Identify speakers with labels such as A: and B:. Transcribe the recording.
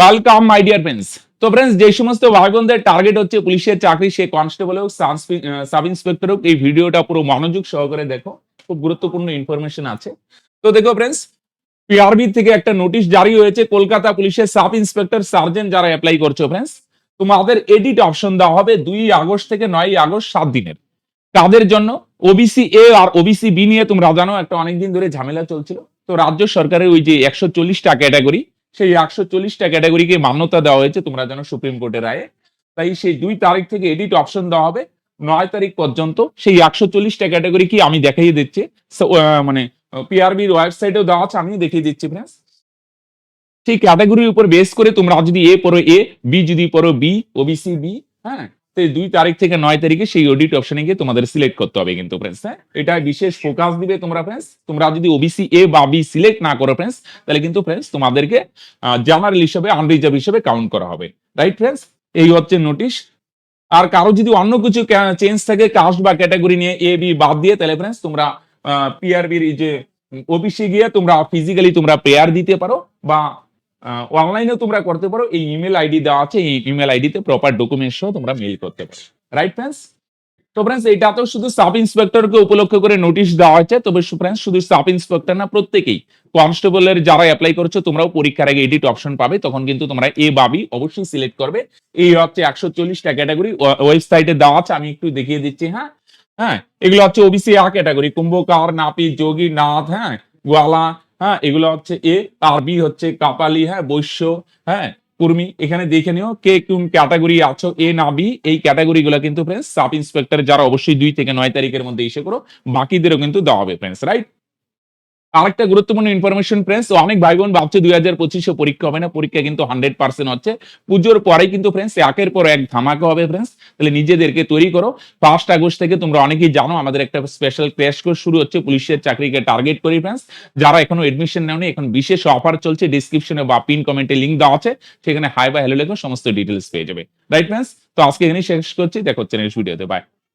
A: Welcome my dear friends তো friends যে সমস্ত ভাই বোনদের টার্গেট হচ্ছে পুলিশের চাকরি সে কনস্টেবল হোক সাব ইন্সপেক্টর হোক, এই ভিডিওটা পুরো মনোযোগ সহকারে দেখো। খুব গুরুত্বপূর্ণ ইনফরমেশন আছে। তো দেখো ফ্রেন্ডস পিআরবি থেকে একটা নোটিশ জারি হয়েছে, কলকাতা পুলিশের সাব ইন্সপেক্টর সার্জেন্ট যারা অ্যাপ্লাই করছ ফ্রেন্ডস তোমাদের এডিট অপশন দেওয়া হবে দুই আগস্ট থেকে নয় আগস্ট সাত দিনের। কাদের জন্য? ওবিসি এ আর ওবিসি বি নিয়ে তোমরা জানো, একটা অনেকদিন ধরে ঝামেলা চলছিল। তো রাজ্য সরকারের ওই যে একশো চল্লিশটা ক্যাটাগরি সেই একশো চল্লিশটা ক্যাটাগরিকে মান্যতা দেওয়া হয়েছে, তোমরা যেন সুপ্রিম কোর্টের রায়ে। তাই সেই দুই তারিখ থেকে এডিট অপশন দেওয়া হবে, নয় তারিখ পর্যন্ত। সেই একশো চল্লিশটা ক্যাটাগরি কি আমি দেখাই দিচ্ছি। মানে পিআরবির ওয়েবসাইটেও দেওয়া আছে আমি দেখিয়ে দিচ্ছি ফ্রেন্ডস সেই ক্যাটাগরির উপর বেস করে তোমরা যদি এ পড়ো এ বি যদি পড়ো বি ওবিসি বি হ্যাঁ? দুই তারিখ থেকে নয় তারিখে সেই অডিট অপশনে গিয়ে তোমাদের সিলেক্ট করতে হবে কিন্তু ফ্রেন্ডস হ্যাঁ? এটা বিশেষ ফোকাস দিবে তোমরা ফ্রেন্ডস তোমরা যদি ওবিসি এ বা বি সিলেক্ট না করো ফ্রেন্ডস তাহলে কিন্তু ফ্রেন্ডস তোমাদেরকে জার্নাল হিসেবে আনরিজার্ভ হিসেবে কাউন্ট করা হবে। রাইট ফ্রেন্ডস এই হচ্ছে নোটিশ আর কারও যদি অন্য কিছু চেঞ্জ থাকে কাস্ট বা ক্যাটাগরি নিয়ে এ বি বাদ দিয়ে, তাহলে ফ্রেন্ডস তোমরা পিআরবির যে ওবিসি গিয়ে তোমরা ফিজিক্যালি তোমরা প্রেয়ার দিতে পারো বা অনলাইনেও তোমরা করতে পারো। এই ইমেল আইডি দেওয়া আছে, এই ইমেল আইডিতে প্রপার ডকুমেন্ট সহ তোমরা মেল করতে পারো। রাইট ফ্রেন্ডস তো ফ্রেন্ডস এটা তো শুধু সাব ইন্সপেক্টরকে উপলক্ষ করে নোটিশ দেওয়া হয়েছে তবে ফ্রেন্ডস শুধু সাব ইন্সপেক্টর না, প্রত্যেকেই। কনস্টেবলের যারা অ্যাপ্লাই করছ, তোমরাও পরীক্ষার আগে এডিট অপশন পাবে। তখন কিন্তু তোমরা এ বাবি অবশ্যই সিলেক্ট করবে। এই হচ্ছে একশো চল্লিশটা ক্যাটাগরি ওয়েবসাইটে দেওয়া আছে। আমি একটু দেখিয়ে দিচ্ছি হ্যাঁ? হ্যাঁ এগুলো হচ্ছে ওবিসি আ ক্যাটাগরি কুম্ভকার নাপি যোগী নাথ হ্যাঁ? গোয়ালা হ্যাঁ এগুলো হচ্ছে এ, আর বি হচ্ছে কাপালি হ্যাঁ বৈশ্য হ্যাঁ কুর্মি। এখানে দেখে নিও কে কোন ক্যাটাগরি আছো, এ না বি, এই ক্যাটাগরি গুলো কিন্তু ফ্রেন্ডস সাব ইন্সপেক্টর যারা অবশ্যই দুই থেকে নয় তারিখের মধ্যে এসে করো, বাকিদেরও কিন্তু দেওয়া হবে ফ্রেন্ডস রাইট আরেকটা গুরুত্বপূর্ণ ইনফরমেশন ফ্রেন্ডস অনেক ভাই বোন ভাবছে দুই হাজার পঁচিশে পরীক্ষা হবে না, পরীক্ষা কিন্তু হান্ড্রেড পার্সেন্ট হচ্ছে। পুজোর পরে কিন্তু ফ্রেন্ডস একের পর এক ধামাকা হবে ফ্রেন্ডস তাহলে নিজেদেরকে তৈরি করো। ফার্স্ট আগস্ট থেকে তোমরা অনেকেই জানো, আমাদের একটা স্পেশাল ক্র্যাশ কোর্স শুরু হচ্ছে, পুলিশের চাকরিকে টার্গেট করি ফ্রেন্ডস যারা এখনও এডমিশন নেওনি, এখন বিশেষ অফার চলছে ডিসক্রিপশনে বা পিন কমেন্টে লিঙ্ক দেওয়া আছে, সেখানে হাই বা হ্যালো লেখো, সমস্ত ডিটেলস পেয়ে যাবে। রাইট ফ্রেন্ডস তো আজকে এখানেই শেষ করছি, দেখো হচ্ছে ভিডিওতে বাই